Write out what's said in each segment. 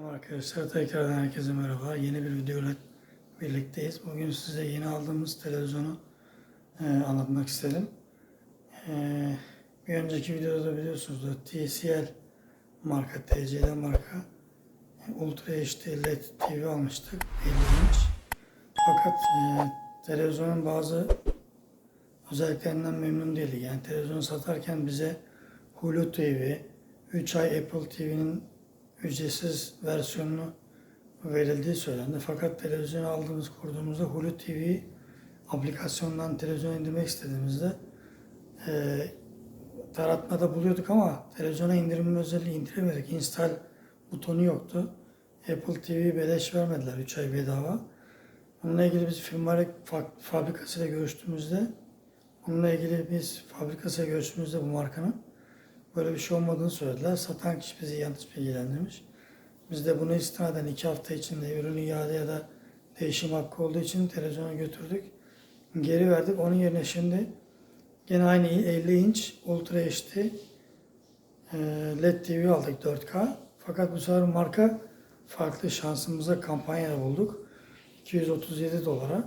Selam arkadaşlar. Tekrardan herkese merhaba. Yeni bir videoyla birlikteyiz. Bugün size yeni aldığımız televizyonu e, anlatmak istedim. E, bir önceki videoda da biliyorsunuz da TCL marka, TCL marka e, Ultra HD LED TV almıştık. 50 inç. Fakat e, televizyonun bazı özelliklerinden memnun değildik. Yani televizyonu satarken bize Hulu TV, 3 ay Apple TV'nin ücretsiz versiyonunu verildiği söylendi. Fakat televizyonu aldığımız kurduğumuzda Hulu TV aplikasyondan televizyon indirmek istediğimizde e, taratmada buluyorduk ama televizyona indirim özelliği indiremedik. Install butonu yoktu. Apple TV beleş vermediler 3 ay bedava. Bununla ilgili biz firmayla fa- fabrikasıyla görüştüğümüzde bununla ilgili biz fabrikasıyla görüştüğümüzde bu markanın böyle bir şey olmadığını söylediler. Satan kişi bizi yanlış bilgilendirmiş. Biz de bunu istinaden iki hafta içinde ürün iade ya da değişim hakkı olduğu için televizyona götürdük. Geri verdik. Onun yerine şimdi gene aynı 50 inç Ultra HD e, LED TV aldık 4K. Fakat bu sefer marka farklı şansımıza kampanya bulduk. 237 dolara.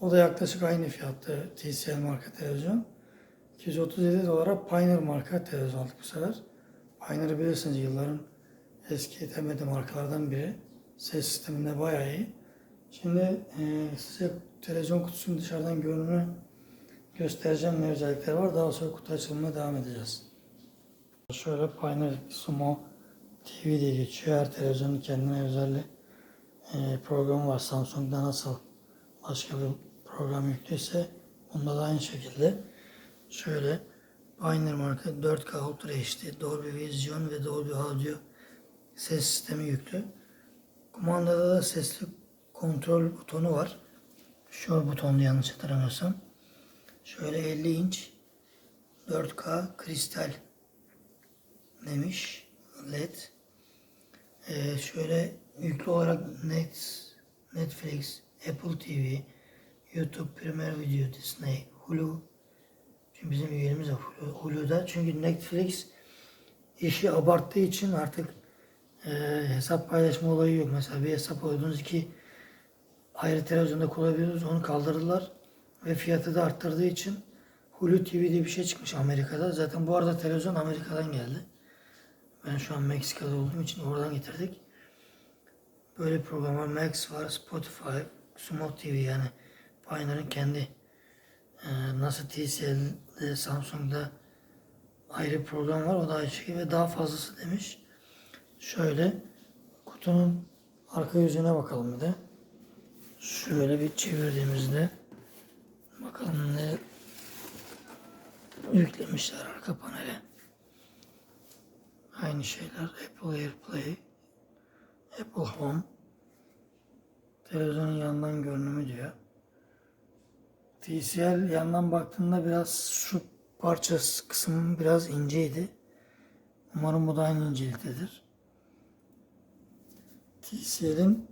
O da yaklaşık aynı fiyattı TCL marka televizyon. 237 dolara Pioneer marka televizyon aldık bu sefer. Pioneer'ı bilirsiniz yılların eski temelde markalardan biri. Ses sisteminde bayağı iyi. Şimdi e, size televizyon kutusunun dışarıdan görünümünü göstereceğim ne özellikleri var. Daha sonra kutu açılımına devam edeceğiz. Şöyle Pioneer Sumo TV diye geçiyor. Her televizyonun kendine özel e, programı var. Samsung'da nasıl başka bir program yüklüyse bunda da aynı şekilde. Şöyle Pioneer marka 4K Ultra HD, Dolby Vision ve Dolby Audio ses sistemi yüklü. Kumandada da sesli kontrol butonu var. Şu butonlu yanlış hatırlamıyorsam. Şöyle 50 inç 4K kristal demiş LED. Ee, şöyle yüklü olarak Net, Netflix, Apple TV, YouTube, Premier Video, Disney, Hulu. Bizim Hulu- Hulu'da. Çünkü Netflix işi abarttığı için artık e, hesap paylaşma olayı yok. Mesela bir hesap koydunuz iki ayrı televizyonda kullanabiliyorsunuz. Onu kaldırdılar. Ve fiyatı da arttırdığı için Hulu TV diye bir şey çıkmış Amerika'da. Zaten bu arada televizyon Amerika'dan geldi. Ben şu an Meksika'da olduğum için oradan getirdik. Böyle programlar Max var, Spotify, Sumo TV yani Pioneer'ın kendi e, nasıl TCL'de, Samsung'da ayrı program var. O da aynı şekilde daha fazlası demiş. Şöyle kutunun arka yüzüne bakalım bir de. Şöyle bir çevirdiğimizde bakalım ne yüklemişler arka panele. Aynı şeyler Apple AirPlay, Apple Home, televizyonun yandan görünümü diyor. TCL yandan baktığında biraz şu parçası kısmı biraz inceydi. Umarım bu da aynı inceliktedir. TCL'in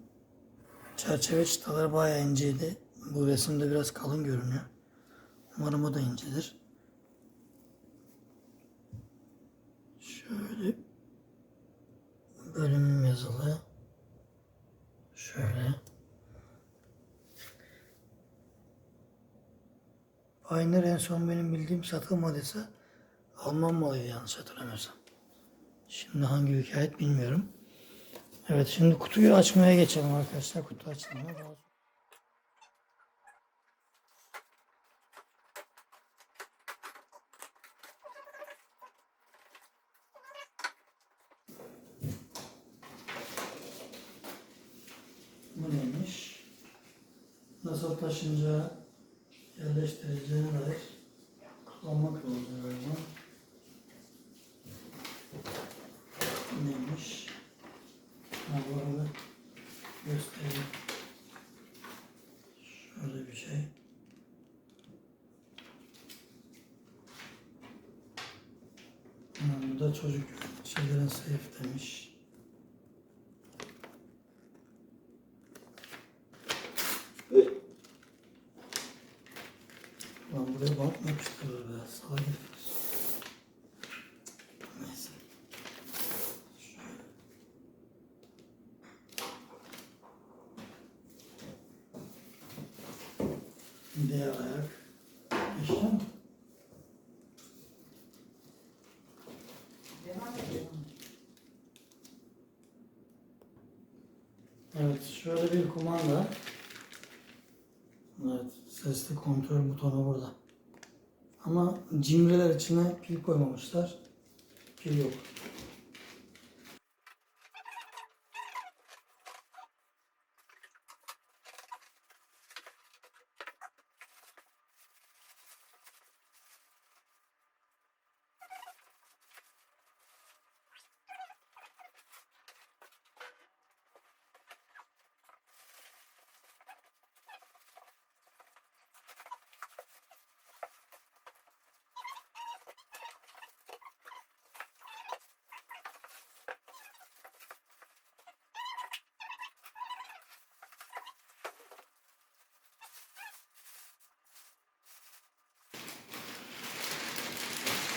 çerçeve çıtaları bayağı inceydi. Bu resimde biraz kalın görünüyor. Umarım o da incedir. Şöyle bölüm yazılı. Şöyle. Pioneer en son benim bildiğim satılmadıysa Alman malıydı yanlış hatırlamıyorsam. Şimdi hangi ait bilmiyorum. Evet şimdi kutuyu açmaya geçelim arkadaşlar. Kutu sonra. Bu neymiş? Nasıl taşınca yerleştireceğine dair kullanmak lazım galiba. Neymiş? Ha bu arada göstereyim. Şöyle bir şey. Ha, bu da çocuk şeylerin zayıf demiş. Lan buraya bant mı yapıştırır be? Salak herif. Neyse. Şöyle. Diğer ayak. İşte mi? Devam edelim. Evet, şöyle bir kumanda. Evet, sesli kontrol butonu burada. Ama cimriler içine pil koymamışlar. Pil yok.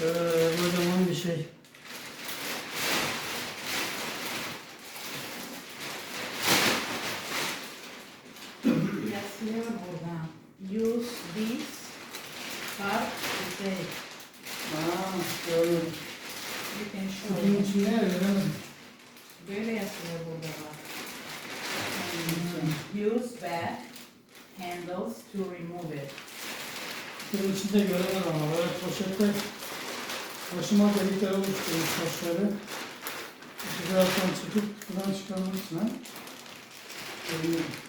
Ee, kocaman bir şey. Yazıyor burada. Use this part to say. Aa, gördüm. You can Bunun show. içinde ne göremedim. Böyle yazıyor burada bak. Use back handles to remove it. Bunun içinde göremedim ama böyle poşette başıma delikler oluşturmuşlar şöyle. İşte birazdan çıkıp buradan çıkarmak için ha. Görüyorum.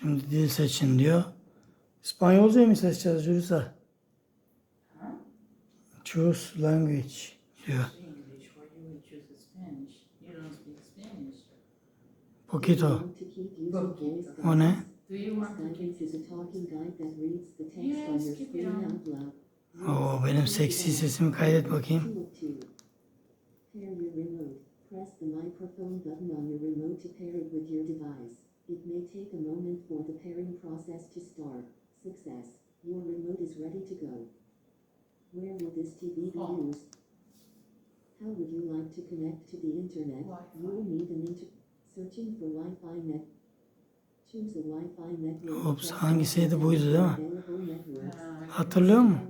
Şimdi dil seçin diyor. İspanyolca mı seçeceğiz? Huh? Choose language diyor. Poquito. O ne? Oo benim seksi sesimi kaydet bakayım. Press the microphone button on your remote to pair it with your device. It may take a moment for the pairing process to start. Success. Your remote is ready to go. Where will this TV be Oh. used? How would you like to connect to the internet? Wi-Fi. You will need an inter... Searching for Wi-Fi net. Choose a Wi-Fi network. Ops, hangisiydi buydu değil mi? available networks. Uh, Hatırlıyor musun?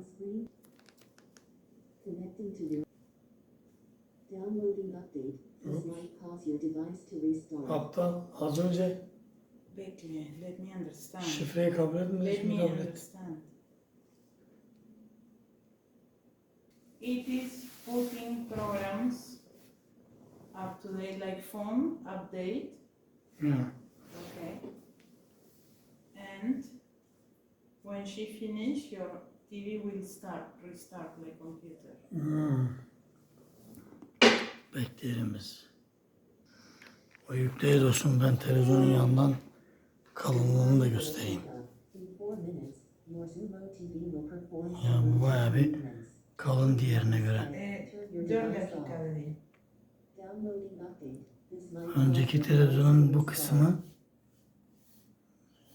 Connecting to your downloading update. This might cause your device to restart. Aptal az önce Bekle, let me understand. şifreyi kabul etmedi Let me kabul et. understand. It is putting programs up to date, like phone update, Hı. okay. And when she finish, your TV will start, restart like computer. Hmm. Bekleyelim biz. O yükleye dostum ben televizyonun yanından kalınlığını da göstereyim. In four minutes, your Zumo TV will perform Ya bu bayağı bir kalın diğerine göre. Turn your 4 device dakika off. dedi. Downloading update. This might Önceki televizyonun bu kısmı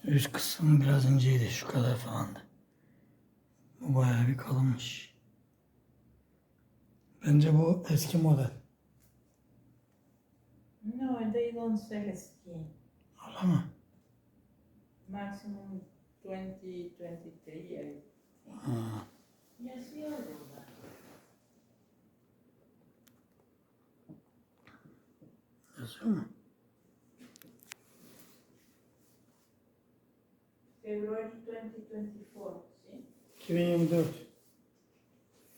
üst kısmı biraz inceydi şu kadar falandı. Bu bayağı bir kalınmış. Bence bu eski model. No, they don't sell skin. Öyle mi? Maximum 20, 23 years. Ha. Yazıyor burada. Yazıyor mu? February 2024. See? 2024.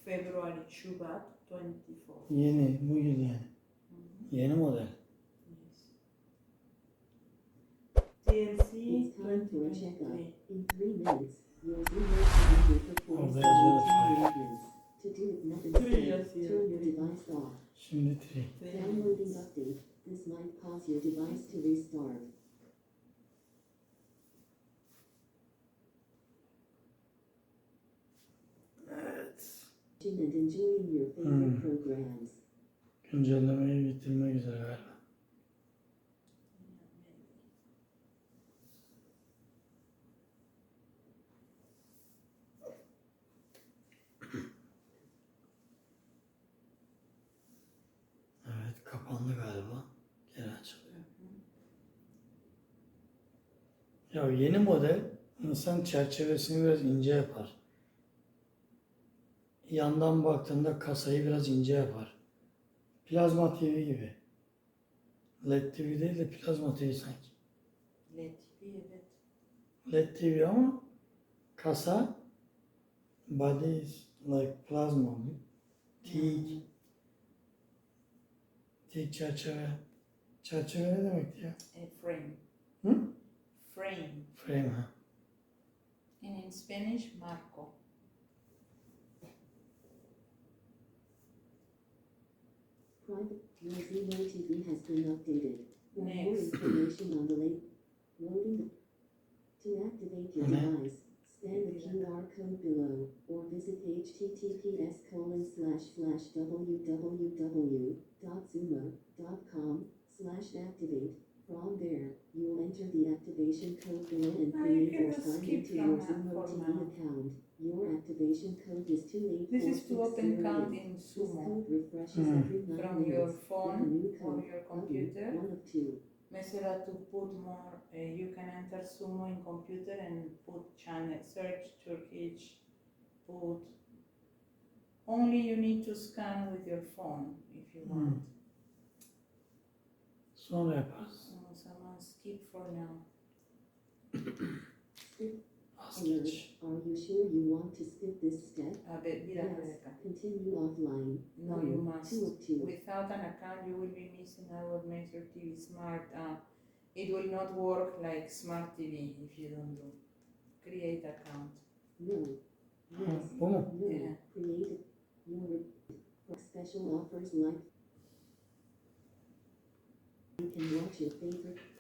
February, Şubat 24. Yeni. Bu yıl yani. Yeni model. Yes. TLC It's time for a checkup. 2023. In three minutes, your remote TV will perform Oh, some there's a routine fire. movements. Three. Şimdi tri. Downloading update. This might Hmm. Güncellemeyi bitirmek üzere galiba. Evet kapandı galiba. Geri açılıyor. Ya yeni model insan çerçevesini biraz ince yapar. Yandan baktığında kasayı biraz ince yapar. Plazma TV gibi. LED TV değil de plazma TV sanki. LED TV evet. LED TV ama kasa body is like plasma. Teak. Teak çerçeve. Çerçeve ne demekti ya? A frame. Hı? Frame. Frame ha. And in Spanish, marco. Private, your Zeno TV has been updated. For more Next. information on the late loading the, to activate your Okay. device, scan the QR code below or visit https colon slash slash www.zumo.com slash activate. From there, you'll enter the activation code below and you create can or just sign skip into from your that Zumo for TV now. account. Your activation code is two eight This four is six to open zero count eight. in This Sumo code refreshes Hmm. every nine from minutes. your Get phone new or code. your Button, computer. One of two. Mesela to put more, uh, you can enter Sumo in computer and put channel, search Turkish, put. Only you need to scan with your phone if you Hmm. want. Sonra yaparız. So someone skip for now. Az Alert. geç. Are you sure you want to skip this step? Bir dakika, bir Yes. Continue offline. No, you must. Two of two. Without an account, you will be missing our your TV smart. Uh, it will not work like smart TV if you don't do. Create account. No. Yes. bu mu? No. Yeah. Create your special offers like you can watch your favorite.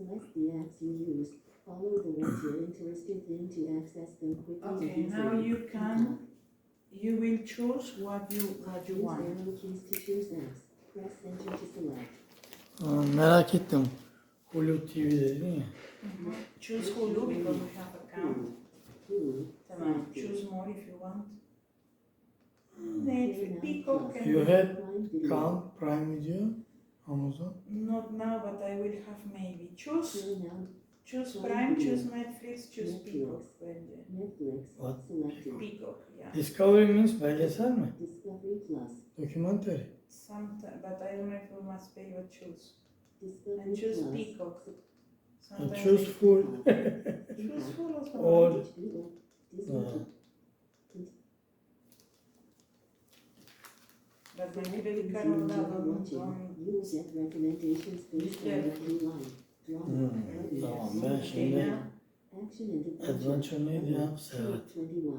Select the apps you use. Follow the ones you're interested in to access them quickly and Okay, easily. now you can, you will choose what you, what you Use want. arrow keys to choose apps. Press enter to select. Aa, merak ettim. Hulu TV dedin ya. Mm-hmm. Choose Hulu because we have account. Hulu. Tamam, selected. choose more if you want. Hmm. Netflix, Peacock You and, had Prime Video. Kaan Prime Video. Amazon. not now, but I will have maybe. Choose, Turn choose Prime Prime, Video. choose Netflix, choose Netflix. Peacock. When the- Netflix. What? Selected. Peacock, yeah. Discovery means belgesel mi? Discovery Plus. Documentary. Sometime, but I don't know if you must pay or choose. Discovery And choose Plus. Peacock. Sometimes choose I- full. Choose full as well. Or Disney. uh, Tamam, ben şimdi adventure. Neydi ya? Seyahat. 21.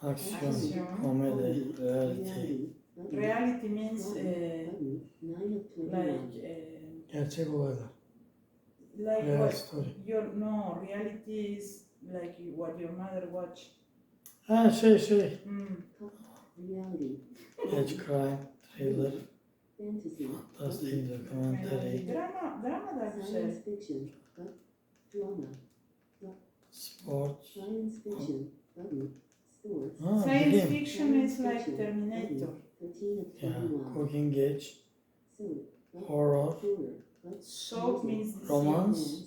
Aksiyon, komedi, reality. Reality. Means Button. 9 of 21. like uh, Gerçek olaylar. like Real what story. your no reality is like what your mother watch. Ha şey şey. Hmm. Reality. Edge crime, thriller, Fantasy. fantastik, Button. documentary, Drama, drama da güzel. Science fiction. Drama. sport, Science fiction. Sports. Ha, Science bilim. fiction is like Terminator. 13 of Ya, 21. Cooking Age. Horror. Soap means. Romance.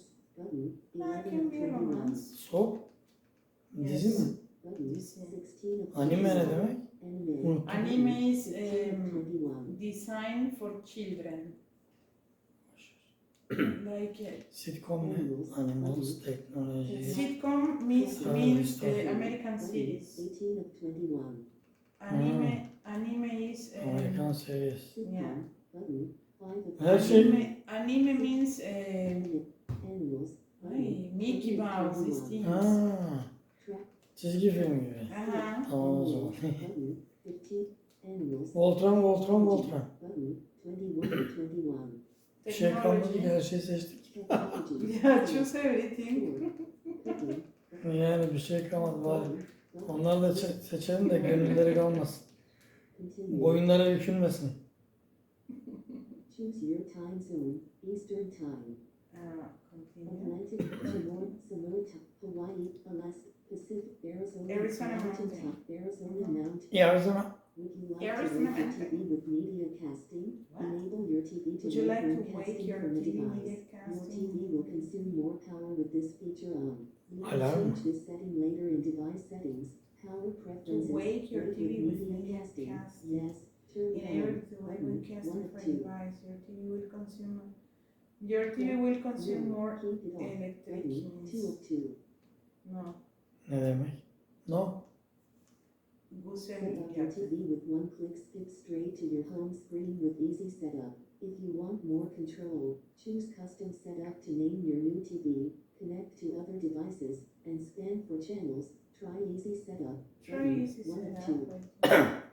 11 can be 21. romance. Soap, dizi mi? Button. Dizi. 16 of Anime ne 21. demek? Anime. İs 15 of um, 21. design for children. like uh, Sitcom? Animals, teknoloji. sitcom means means uh, American Button. series. 18 of 21. Anime anime is um, Amerikan serisi. Sitcom. Yeah. Button. 5 of Her şey- anime, anime means um, Mickey Mouse is 21. things. Track. Çizgi film gibi. Aha. Tamam o zaman. Button. 15. Animals. Voltron, Voltron, Voltron. Button. 21 of 21. Bir şey kalmadı ki her şeyi seçtik. Everything. Four. Cooking. Yani bir şey kalmadı bari. Button. Onları da çe- seçelim de gönülleri kalmasın. Continue. Boyunları bükülmesin. Choose your time zone. Eastern time. Atlantic, Samoa, Samoa, Hawaii, Alaska, Pacific, Arizona, Arizona Mountain Mountain. Arizona mhm. Mountain. Ya o Would you like Arizona to wake your TV with media casting? What? Enable your TV to Would you like to wake broadcasting your from a TV device. Your casting? TV will consume more power with this feature on. You can Alarm. change this setting later in device settings. Power preferences. wake your Wake TV with media casting. casting. Yes. Turn In on. order to Button. webcast One for two. device, your TV will consume your TV will consume more Keep it off. electric Two of two. no. Ne demek? No. Bu Set senin up your. TV with one click skip straight to your home screen with easy setup. If you want more control, choose custom setup to name your new TV, connect to other devices, and scan for channels. Try easy setup. Try Button. easy One of setup. two. like-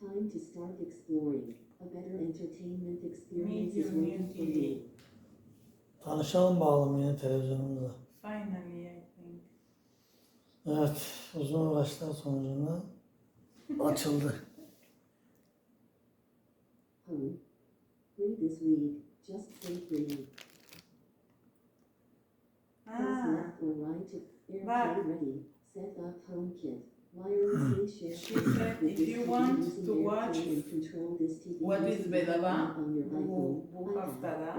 Time to start exploring. A better entertainment experience is Medium waiting for TV. you. Tanışalım bakalım yine Evet, uzun uğraşlar sonucunda açıldı. Free this week. Just say free. Press Ah, left or right to AirPlay But- ready. Set up HomeKit. Wirelessly share She said if you want to watch what is bedava bu, bu haftada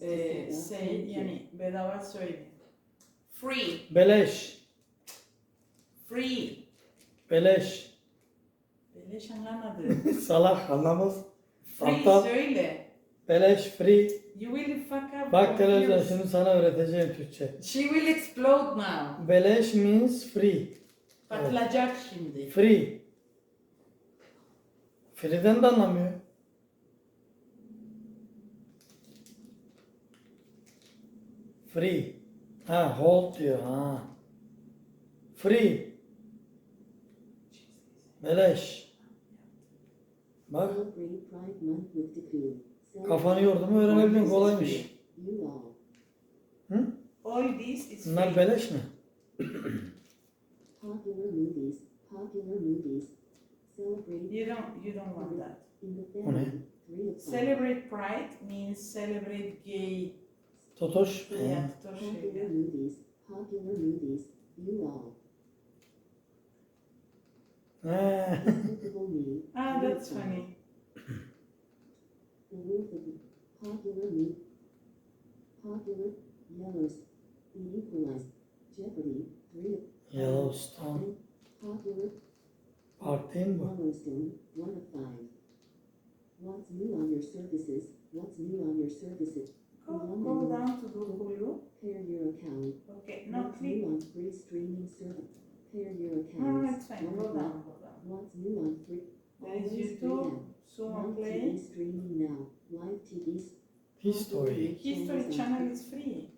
e, şey yani bedava söyle. Free, Beleş, free. beleş. Beleş anlamadı. Salak anlamaz. Free Aptal, söyle. beleş, free. You will fuck up. Bak televizyon şimdi sana öğreteceğim Türkçe. She will explode now. Beleş means free. Patlayacak şimdi. Free. Free'den de anlamıyor. Free. Ha hold diyor ha. Free. Beleş. Bak kafanı yordu mu öğrenebiliyorsun kolaymış. İs Bunlar beleş mi? Popular movies. Popular movies. Celebrate You don't, you don't want that. O ne? Celebrate Pride means celebrate gay. Totoş. Yeah, tutor Popular şeyler. movies. Popular movies. You all. He. Me. Ah, that's funny. The Popular Me. Popular. Yellows. The Equalizer. Jeopardy. Three of Yellowstone. Popular. Park değil bu? Yellowstone. One of five. What's new on your services? What's new on your services? Go, go down to the Hulu. Pair your account. Okay, no What's click. new on free streaming service? Prepare your Ha, accounts. lütfen One buradan month, once a month, three. There is YouTube, now. Live Suma TV streaming now. Live TV. History. History Channel is free.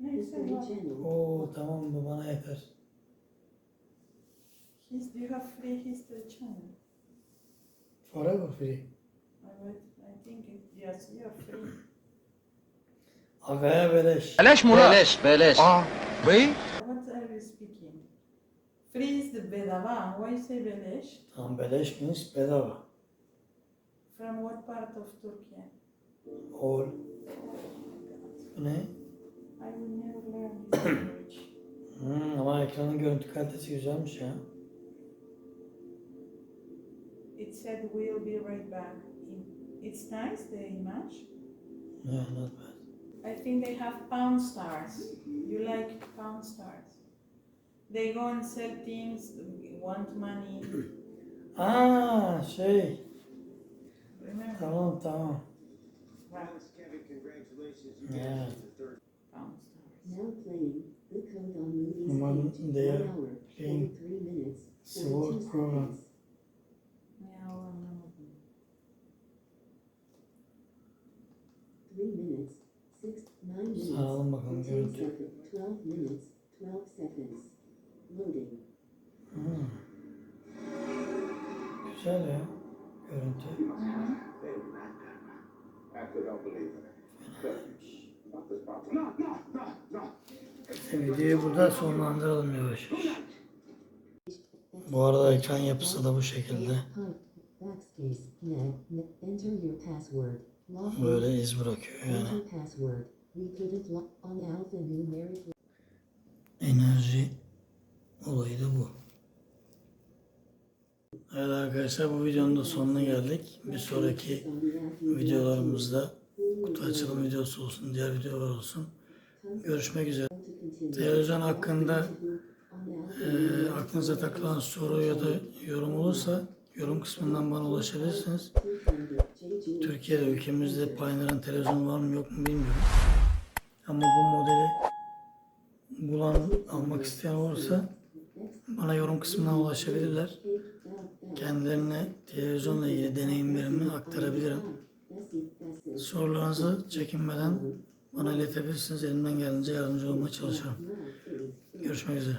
Ne History Oo tamam bu bana yeter. His, do you have free History Channel? Forever free. Evet, I think it, yes, you are free. Agaya beleş. Beleş mi ulan? Beleş, beleş. Aa, bey, Free is the bedava. Why say beleş? Tamam beleş means bedava. From what part of Turkey? All. Oh ne? I will never learn this language. Hmm, ama ekranın görüntü kalitesi güzelmiş ya. It said we'll be right back. It's nice the image. Yeah, not bad. I think they have pound stars. You like pound stars? They go and sell things, want money. Aa şey. Remember Tamam tamam. Right, Kevin, congratulations. You Yeah. got the third. pound stars. Now playing the code on movies Umarım page. they One are hour, playing 43 minutes, Sword 42 program. seconds. Yeah, well, none of. Three minutes, six, nine minutes, Sağ bakalım ten görüntü. seconds, twelve minutes, twelve seconds. Loading. Hmm. Güzel ya. Görüntü. Videoyu burada sonlandıralım yavaş yavaş. Bu arada ekran yapısı da bu şekilde. Böyle iz bırakıyor yani. Enerji olayı da bu. Evet arkadaşlar bu videonun da sonuna geldik. Bir sonraki videolarımızda kutu açılım videosu olsun, diğer videolar olsun. Görüşmek üzere. Televizyon hakkında e, aklınıza takılan soru ya da yorum olursa yorum kısmından bana ulaşabilirsiniz. Türkiye'de ülkemizde Pioneer'ın televizyonu var mı yok mu bilmiyorum. Ama bu modeli bulan almak isteyen olursa bana yorum kısmından ulaşabilirler. Kendilerine televizyonla ilgili deneyimlerimi aktarabilirim. Sorularınızı çekinmeden bana iletebilirsiniz. Elimden geldiğince yardımcı olmaya çalışırım. Görüşmek üzere.